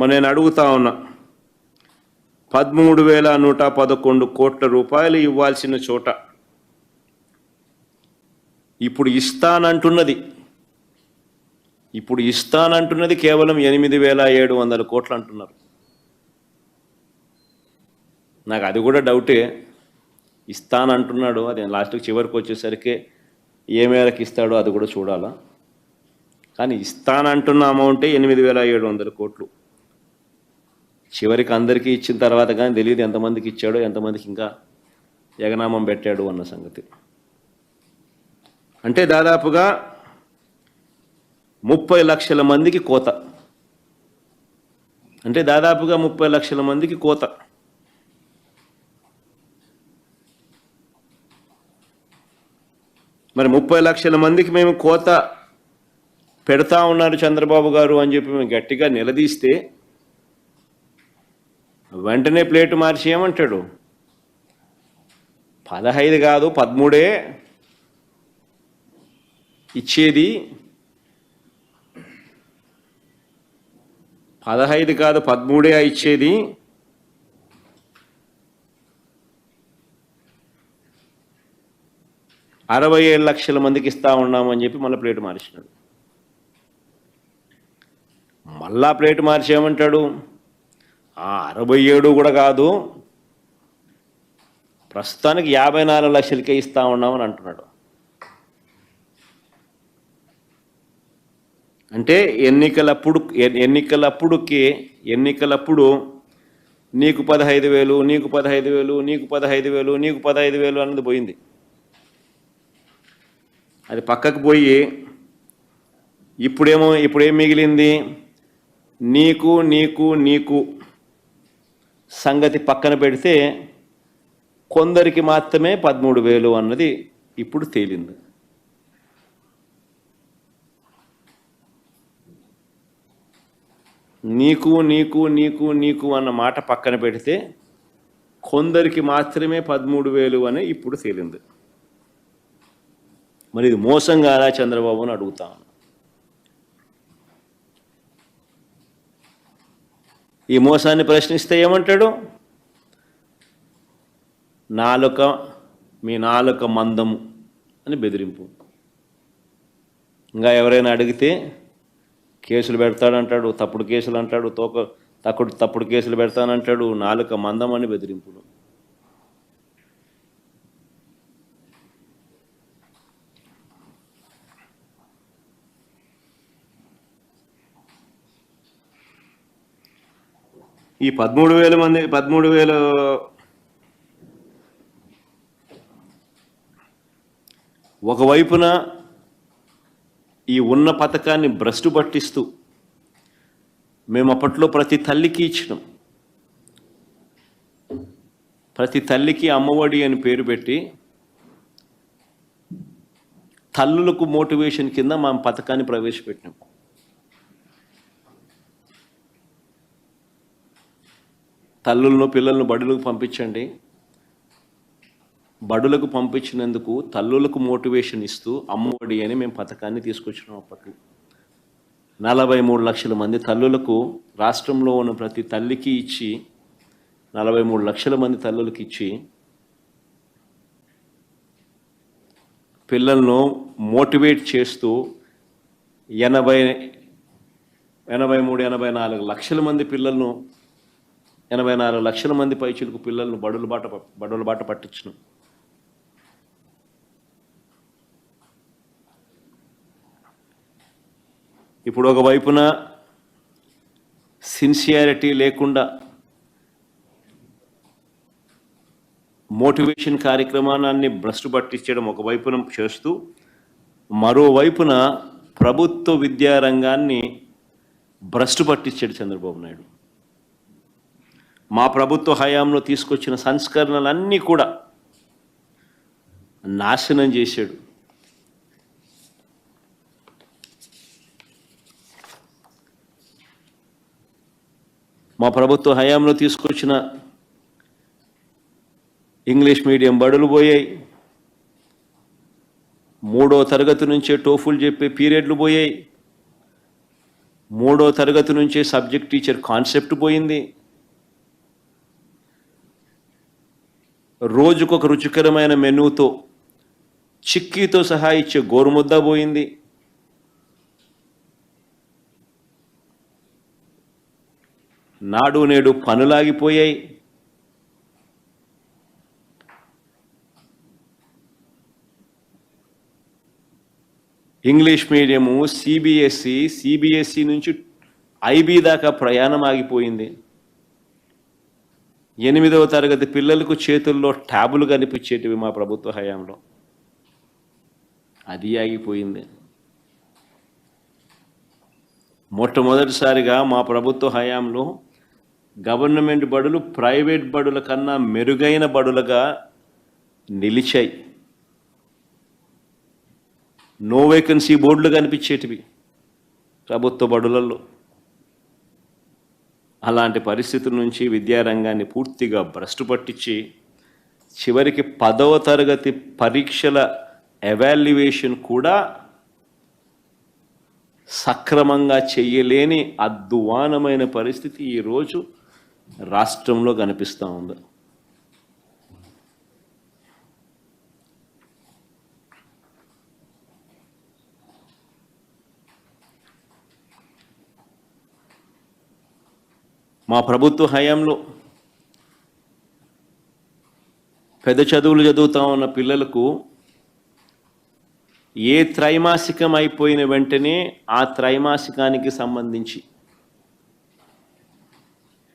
మరి నేను అడుగుతా ఉన్నా. పదమూడు వేల నూట పదకొండు కోట్ల రూపాయలు ఇవ్వాల్సిన చోట ఇప్పుడు ఇస్తానంటున్నది. ఇప్పుడు ఇస్తానంటున్నది కేవలం ఎనిమిది వేల ఏడు వందల కోట్లు అంటున్నారు. నాకు అది కూడా డౌటే. ఇస్తానంటున్నాడు అది లాస్ట్కి చివరికి వచ్చేసరికి ఏ మేరకు ఇస్తాడో అది కూడా చూడాలా. కానీ ఇస్తానంటున్న అమౌంటే ఎనిమిది వేల ఏడు వందల కోట్లు. చివరికి అందరికీ ఇచ్చిన తర్వాత కానీ తెలియదు ఎంతమందికి ఇచ్చాడో ఎంతమందికి ఇంకా ఎగనామం పెట్టాడు అన్న సంగతి. అంటే దాదాపుగా ముప్పై లక్షల మందికి కోత. అంటే దాదాపుగా ముప్పై లక్షల మందికి కోత. మరి ముప్పై లక్షల మందికి మేము కోత పెడతా ఉన్నారు చంద్రబాబు గారు అని చెప్పి మేము గట్టిగా నిలదీస్తే వెంటనే ప్లేటు మార్చి ఏమంటాడు పదహైదు కాదు పదమూడే. ఇచ్చేది పదహైదు కాదు పదమూడే ఇచ్చేది. అరవై ఏడు లక్షల మందికి ఇస్తా ఉన్నామని చెప్పి మళ్ళీ ప్లేట్ మార్చినాడు. మళ్ళా ప్లేట్ మార్చేయమంటాడు. ఆ అరవై ఏడు కూడా కాదు. ప్రస్తుతానికి యాభై నాలుగు లక్షలకే ఇస్తా ఉన్నామని అంటున్నాడు. అంటే ఎన్నికలప్పుడు ఎన్నికలప్పుడుకి ఎన్నికలప్పుడు నీకు పదహైదు వేలు నీకు పదహైదు వేలు నీకు పదహైదు వేలు నీకు పదహైదు వేలు అన్నది పోయింది. అది పక్కకు పోయి ఇప్పుడేమో ఇప్పుడేం మిగిలింది? నీకు నీకు నీకు సంగతి పక్కన పెడితే కొందరికి మాత్రమే పదమూడు వేలు అన్నది ఇప్పుడు తేలింది. నీకు నీకు నీకు నీకు అన్న మాట పక్కన పెడితే కొందరికి మాత్రమే పదమూడు వేలు అని ఇప్పుడు తేలింది. మరి ఇది మోసం కాదా చంద్రబాబు అని అడుగుతాను. ఈ మోసాన్ని ప్రశ్నిస్తే ఏమంటాడు? నాలుక మీ నాలుక మందము అని బెదిరింపు. ఇంకా ఎవరైనా అడిగితే కేసులు పెడతాడంటాడు తప్పుడు కేసులు అంటాడు తోక తప్పుడు తప్పుడు కేసులు పెడతానంటాడు నాలుక మందం అని బెదిరింపులు. ఈ పదమూడు వేల మంది పదమూడు వేల ఒకవైపున ఈ ఉన్న పథకాన్ని భ్రష్టు పట్టిస్తూ మేము అప్పట్లో ప్రతి తల్లికి ఇచ్చినాం. ప్రతి తల్లికి అమ్మఒడి అని పేరు పెట్టి తల్లులకు మోటివేషన్ కింద మా పథకాన్ని ప్రవేశపెట్టినాం. తల్లులను పిల్లలను బడులకు పంపించండి. బడులకు పంపించినందుకు తల్లులకు మోటివేషన్ ఇస్తూ అమ్మఒడి అని మేము పథకాన్ని తీసుకొచ్చినాం అప్పట్లో. నలభై మూడు లక్షల మంది తల్లులకు రాష్ట్రంలో ఉన్న ప్రతి తల్లికి ఇచ్చి నలభై మూడు లక్షల మంది తల్లులకు ఇచ్చి పిల్లలను మోటివేట్ చేస్తూ ఎనభై ఎనభై మూడు ఎనభై నాలుగు లక్షల మంది పిల్లలను ఎనభై నాలుగు లక్షల మంది పైచులకు పిల్లలను బడుల బాట బడుల బాట పట్టించను. ఇప్పుడు ఒకవైపున సిన్సియారిటీ లేకుండా మోటివేషన్ కార్యక్రమాన్ని భ్రష్టు పట్టించడం ఒక వైపున చేస్తూ మరోవైపున ప్రభుత్వ విద్యారంగాన్ని భ్రష్టు పట్టించాడు చంద్రబాబు నాయుడు. మా ప్రభుత్వ హయాంలో తీసుకొచ్చిన సంస్కరణలన్నీ కూడా నాశనం చేశాడు. మా ప్రభుత్వ హయాంలో తీసుకొచ్చిన ఇంగ్లీష్ మీడియం బడులు పోయాయి. మూడో తరగతి నుంచే టోఫుల్ చెప్పే పీరియడ్లు పోయాయి. మూడో తరగతి నుంచే సబ్జెక్ట్ టీచర్ కాన్సెప్ట్ పోయింది. రోజుకొక రుచికరమైన మెనూతో చిక్కీతో సహా ఇచ్చే గోరుముద్ద పోయింది. నాడు నేడు పనులాగిపోయాయి. ఇంగ్లీష్ మీడియము సిబిఎస్సి సిబిఎస్సి నుంచి ఐబీ దాకా ప్రయాణం ఆగిపోయింది. ఎనిమిదవ తరగతి పిల్లలకు చేతుల్లో ట్యాబులు కనిపించేటివి మా ప్రభుత్వ హయాంలో. అది ఆగిపోయింది. మొట్టమొదటిసారిగా మా ప్రభుత్వ హయాంలో గవర్నమెంట్ బడులు ప్రైవేట్ బడుల కన్నా మెరుగైన బడులుగా నిలిచాయి. నో వేకెన్సీ బోర్డులు కనిపించేటివి ప్రభుత్వ బడులలో అలాంటి పరిస్థితుల నుంచి విద్యారంగాన్ని పూర్తిగా భ్రష్టు పట్టించి చివరికి పదవ తరగతి పరీక్షల ఎవాల్యుయేషన్ కూడా సక్రమంగా చెయ్యలేని అద్వానమైన పరిస్థితి ఈరోజు రాష్ట్రంలో కనిపిస్తూ ఉంది. మా ప్రభుత్వ హయాంలో పెద్ద చదువులు చదువుతా ఉన్న పిల్లలకు ఏ త్రైమాసికం అయిపోయిన వెంటనే ఆ త్రైమాసికానికి సంబంధించి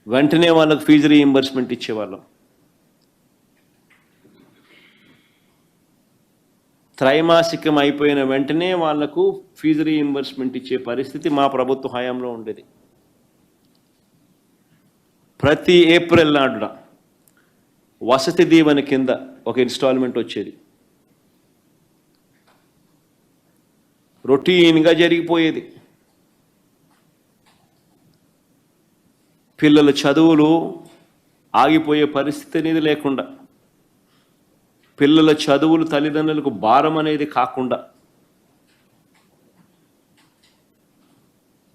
వెంటనే వాళ్ళకు ఫీజు రీఎంబర్స్మెంట్ ఇచ్చేవాళ్ళం. త్రైమాసికం అయిపోయిన వెంటనే వాళ్ళకు ఫీజు రీఎంబర్స్మెంట్ ఇచ్చే పరిస్థితి మా ప్రభుత్వ హయాంలో ఉండేది. ప్రతి ఏప్రిల్ నాడున వసతి దీవెన కింద ఒక ఇన్స్టాల్మెంట్ వచ్చేది. రొటీన్గా జరిగిపోయేది. పిల్లల చదువులు ఆగిపోయే పరిస్థితి అనేది లేకుండా పిల్లల చదువులు తల్లిదండ్రులకు భారం అనేది కాకుండా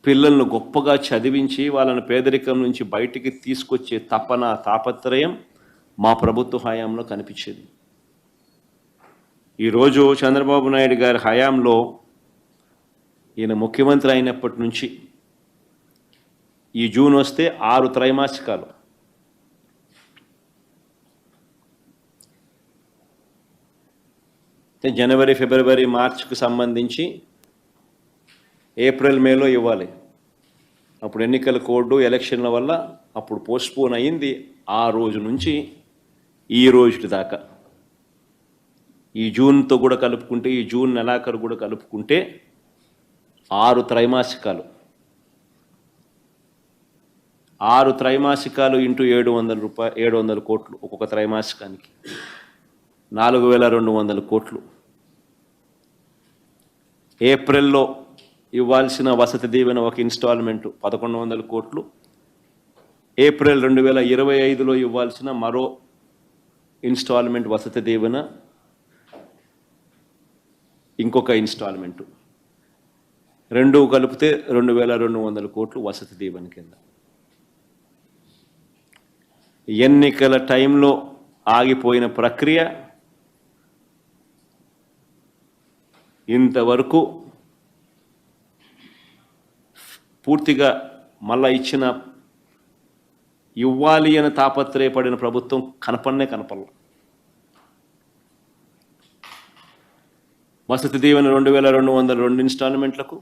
పిల్లలను గొప్పగా చదివించి వాళ్ళని పేదరికం నుంచి బయటికి తీసుకొచ్చే తపన తాపత్రయం మా ప్రభుత్వ హయాంలో కనిపించేది. ఈరోజు చంద్రబాబు నాయుడు గారి హయాంలో ఈయన ముఖ్యమంత్రి అయినప్పటి నుంచి ఈ జూన్ వస్తే ఆరు త్రైమాసికాలు. జనవరి ఫిబ్రవరి మార్చ్కు సంబంధించి ఏప్రిల్ మేలో ఇవ్వాలి. అప్పుడు ఎన్నికల కోడ్ ఎలక్షన్ల వల్ల అప్పుడు పోస్ట్పోన్ అయింది ఆ రోజు నుంచి ఈ రోజు దాకా. ఈ జూన్తో కూడా కలుపుకుంటే ఈ జూన్ నెలాఖరు కూడా కలుపుకుంటే ఆరు త్రైమాసికాలు. ఆరు త్రైమాసికాలు ఇంటూ ఏడు వందల రూపాయలు ఏడు వందల కోట్లు ఒక్కొక్క త్రైమాసికానికి. నాలుగు వేల రెండు వందల కోట్లు. ఏప్రిల్లో ఇవ్వాల్సిన వసతి దీవెన ఒక ఇన్స్టాల్మెంట్ పదకొండు వందల కోట్లు. ఏప్రిల్ రెండు వేల ఇరవై ఐదులో ఇవ్వాల్సిన మరో ఇన్స్టాల్మెంట్ వసతి దీవెన ఇంకొక ఇన్స్టాల్మెంటు. రెండు కలిపితే రెండు వేల రెండు వందల కోట్లు వసతి దీవెన కింద. ఎన్నికల టైంలో ఆగిపోయిన ప్రక్రియ ఇంతవరకు పూర్తిగా మళ్ళా ఇచ్చిన ఇవ్వాలి అని తాపత్రయపడిన ప్రభుత్వం కనపడనే కనపడల. వసతి దీవెన రెండు వేల రెండు వందల రెండు ఇన్స్టాల్మెంట్లకు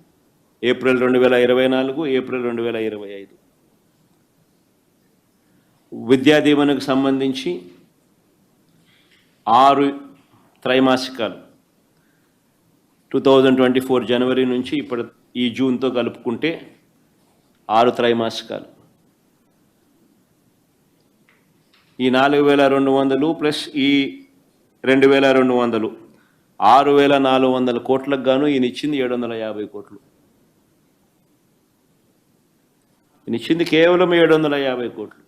ఏప్రిల్ రెండు వేల ఇరవై నాలుగు ఏప్రిల్ రెండు వేల ఇరవై ఐదు. విద్యా దీవెనకు సంబంధించి ఆరు త్రైమాసికాలు. టూ థౌజండ్ ట్వంటీ ఫోర్ జనవరి నుంచి ఇప్పటి ఈ జూన్తో కలుపుకుంటే ఆరు త్రైమాసికాలు. ఈ నాలుగు వేల రెండు వందలు ప్లస్ ఈ రెండు వేల రెండు వందలు. ఆరు వేల నాలుగు వందల కోట్లకు గాను ఈయన ఇచ్చింది ఏడు వందల యాభై కోట్లు. ఈయన ఇచ్చింది కేవలం ఏడు వందల యాభై కోట్లు.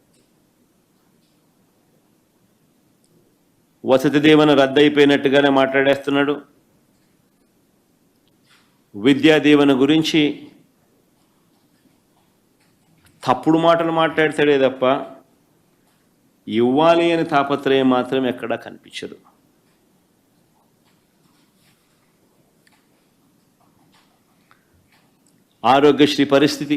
వసతి దీవెన రద్దయిపోయినట్టుగానే మాట్లాడేస్తున్నాడు. విద్యా దీవెన గురించి తప్పుడు మాటలు మాట్లాడతాడే తప్ప ఇవ్వాలి అని తాపత్రయం మాత్రం ఎక్కడా కనిపించదు. ఆరోగ్యశ్రీ పరిస్థితి